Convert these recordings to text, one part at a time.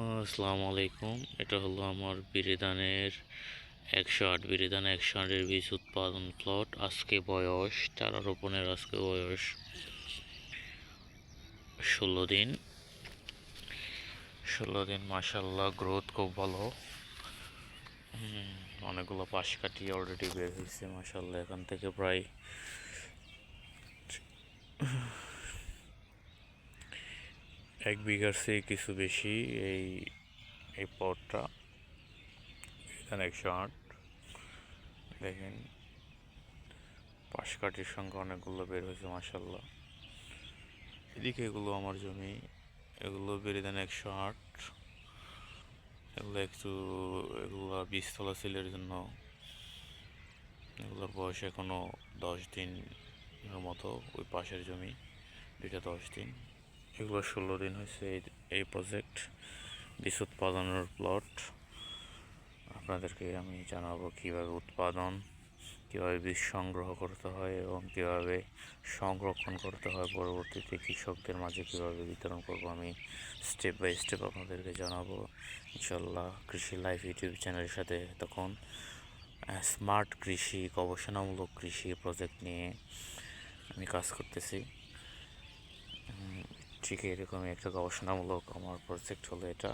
আসসালামু আলাইকুম এটা হলো আমার বিরিধানের একশো আট বিরিধান একশো আটের বীজ উৎপাদন প্লট আজকে বয়স চারা রোপণের আজকে বয়স ষোলো দিন। ষোলো দিন মাসাল্লাহ গ্রোথ খুব ভালো। অনেকগুলো পাশ কাটিয়ে অলরেডি বের হয়েছে মাসাল্লাহ এখান থেকে প্রায় এক বিঘার চেয়ে কিছু বেশি এই এই পটটা এখানে একশো আট। দেখেন, পাশকাঠির সংখ্যা অনেকগুলো বের হয়েছে মাসাল্লাহ এদিকে এগুলো আমার জমি, এগুলো বেরিদান একশো আট। এগুলো একটু, এগুলো বীজতলা সিলের জন্য। এগুলোর বয়স এখনও দশ দিনের মতো, ওই পাশের জমি, দুইটা দশ দিন। এগুলো ষোলো দিন হয়েছে এই এই প্রজেক্ট বীজ উৎপাদনের প্লট আপনাদেরকে আমি জানাব কীভাবে উৎপাদন, কীভাবে বীজ সংগ্রহ করতে হয় এবং কীভাবে সংরক্ষণ করতে হয়। পরবর্তীতে কৃষকদের মাঝে কীভাবে বিতরণ করব আমি স্টেপ বাই স্টেপ আপনাদেরকে জানাব। ইনশাল্লাহ কৃষি লাইফ ইউটিউব চ্যানেলের সাথে তখন স্মার্ট কৃষি, গবেষণামূলক কৃষি প্রজেক্ট নিয়ে আমি কাজ করতেছি। ঠিক এরকমই একটা গবেষণামূলক আমার প্রজেক্ট হলো এটা।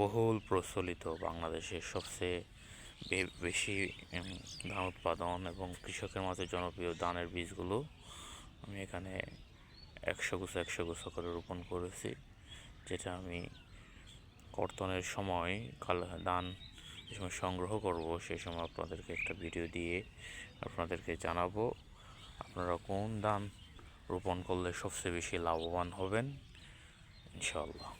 বহুল প্রচলিত বাংলাদেশের সবচেয়ে বেশি ধান উৎপাদন এবং কৃষকের মাঝে জনপ্রিয় ধানের বীজগুলো আমি এখানে একশো গুছো একশো গুছো করে রোপণ করেছি, যেটা আমি কর্তনের সময় কাল ধান যে সময় সংগ্রহ করব সেই সময় আপনাদেরকে একটা ভিডিও দিয়ে আপনাদেরকে জানাব। আপনারা কোন ধান রোপণ করলে সবচেয়ে বেশি লাভবান হবেন ইনশাল্লাহ